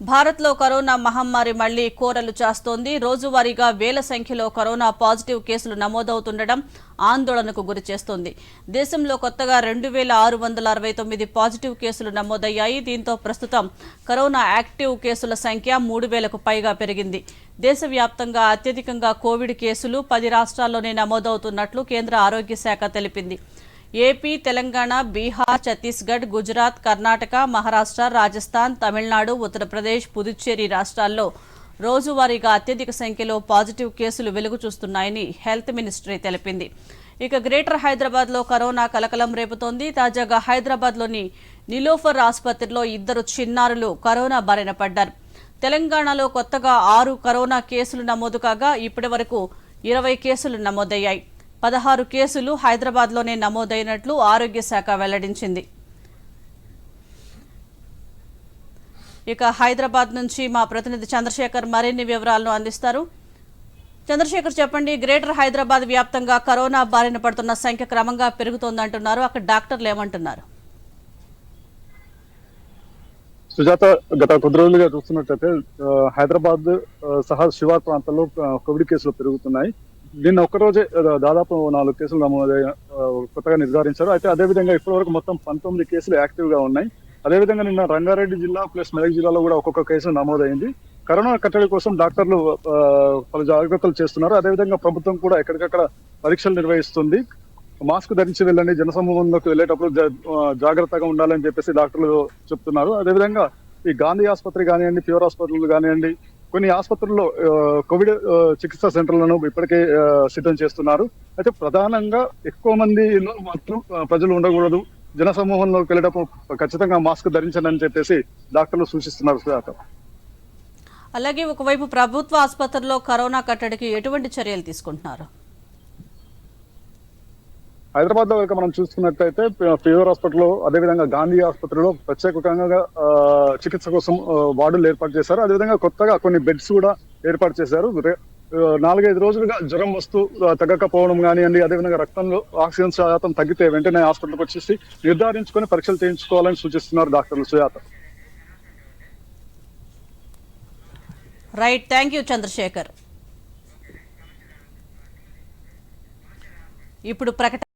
భారత్లో కరోనా మహమ్మారి మళ్ళీ కోరలు చేస్తోంది. రోజువారీగా వేల సంఖ్యలో కరోనా పాజిటివ్ కేసులు నమోదవుతుండడం ఆందోళనకు గురి చేస్తోంది. దేశంలో కొత్తగా రెండు వేల ఆరు వందల అరవై తొమ్మిది పాజిటివ్ కేసులు నమోదయ్యాయి. దీంతో ప్రస్తుతం కరోనా యాక్టివ్ కేసుల సంఖ్య మూడు వేలకు పైగా పెరిగింది. దేశవ్యాప్తంగా అత్యధికంగా కోవిడ్ కేసులు పది రాష్ట్రాల్లోనే నమోదవుతున్నట్లు కేంద్ర ఆరోగ్య శాఖ తెలిపింది. ఏపీ తెలంగాణ బీహార్ ఛత్తీస్గఢ్ గుజరాత్ కర్ణాటక మహారాష్ట్ర రాజస్థాన్ తమిళనాడు ఉత్తరప్రదేశ్ పుదుచ్చేరి రాష్ట్రాల్లో రోజువారీగా అత్యధిక సంఖ్యలో పాజిటివ్ కేసులు వెలుగు చూస్తున్నాయని హెల్త్ మినిస్ట్రీ తెలిపింది. ఇక గ్రేటర్ హైదరాబాద్లో కరోనా కలకలం రేపుతోంది. తాజాగా హైదరాబాద్లోని నిలోఫర్ ఆసుపత్రిలో ఇద్దరు చిన్నారులు కరోనా బారిన పడ్డారు. తెలంగాణలో కొత్తగా ఆరు కరోనా కేసులు నమోదు కాగా ఇప్పటి వరకు ఇరవై కేసులు నమోదయ్యాయి. పదహారు కేసులు హైదరాబాద్లోనే నమోదైనట్లు ఆరోగ్య శాఖ వెల్లడించింది. ఇక హైదరాబాద్ నుంచి మా ప్రతినిధి చంద్రశేఖర్ మరిన్ని వివరాలను అందిస్తారు. చంద్రశేఖర్ చెప్పండి గ్రేటర్ హైదరాబాద్ వ్యాప్తంగా కరోనా బారిన పడుతున్న సంఖ్య క్రమంగా పెరుగుతోందంటున్నారు. అక్కడ డాక్టర్లు ఏమంటున్నారు? సుజాత గత కొద్ది రోజులుగా చూస్తున్నట్లయితే హైదరాబాద్ సహా శివార్ ప్రాంతంలో కోవిడ్ కేసులు పెరుగుతున్నాయి. నిన్న ఒక్కరోజే దాదాపు నాలుగు కేసులు నమోదు కొత్తగా నిర్ధారించారు. అయితే అదేవిధంగా ఇప్పటి వరకు మొత్తం పంతొమ్మిది కేసులు యాక్టివ్గా ఉన్నాయి అదేవిధంగా నిన్న రంగారెడ్డి జిల్లా ప్లస్ మెదక్ జిల్లాలో కూడా ఒక్కొక్క కేసు నమోదైంది. కరోనా కట్టడి కోసం డాక్టర్లు పలు జాగ్రత్తలు చేస్తున్నారు. అదేవిధంగా ప్రభుత్వం కూడా ఎక్కడికక్కడ పరీక్షలు నిర్వహిస్తుంది. మాస్క్ ధరించి వెళ్ళండి. జనసమూహంలోకి వెళ్ళేటప్పుడు జా- జాగ్రత్తగా ఉండాలని చెప్పేసి డాక్టర్లు చెప్తున్నారు. అదేవిధంగా ఈ గాంధీ ఆసుపత్రి కానివ్వండి ఫీవర్ ఆసుపత్రులు కానివ్వండి కొన్ని ఆసుపత్రుల్లో కోవిడ్ చికిత్స చికిత్సా సెంటర్లను ఇప్పటికే సిద్ధం చేస్తున్నారు. అయితే ప్రధానంగా ఎక్కువ మంది మాత్రం ప్రజలు ఉండకూడదు. జన సమూహంలోకి వెళ్ళేటప్పుడు ఖచ్చితంగా మాస్క్ ధరించండి అని చెప్పేసి డాక్టర్లు సూచిస్తున్నారు సుజాత అలాగే ఒకవైపు ప్రభుత్వ ఆసుపత్రుల్లో కరోనా కట్టడికి ఎటువంటి చర్యలు తీసుకుంటున్నారు? హైదరాబాద్లో కనుక మనం చూసుకున్నట్లయితే ఫీవర్ హాస్పిటల్ అదేవిధంగా గాంధీ ఆసుపత్రిలో ప్రత్యేకంగా చికిత్స కోసం వార్డులు ఏర్పాటు చేశారు. అదేవిధంగా కొత్తగా కొన్ని బెడ్స్ కూడా ఏర్పాటు చేశారు. నాలుగైదు రోజులుగా జ్వరం వస్తూ తగ్గకపోవడం కానివ్వండి అదేవిధంగా రక్తంలో ఆక్సిజన్ శాతం తగ్గితే వెంటనే హాస్పిటల్కి వచ్చేసి నిర్ధారించుకొని పరీక్షలు చేయించుకోవాలని సూచిస్తున్నారు డాక్టర్లు Sujatha. Right thank you Chandrasekhar ఇప్పుడు ప్రకటన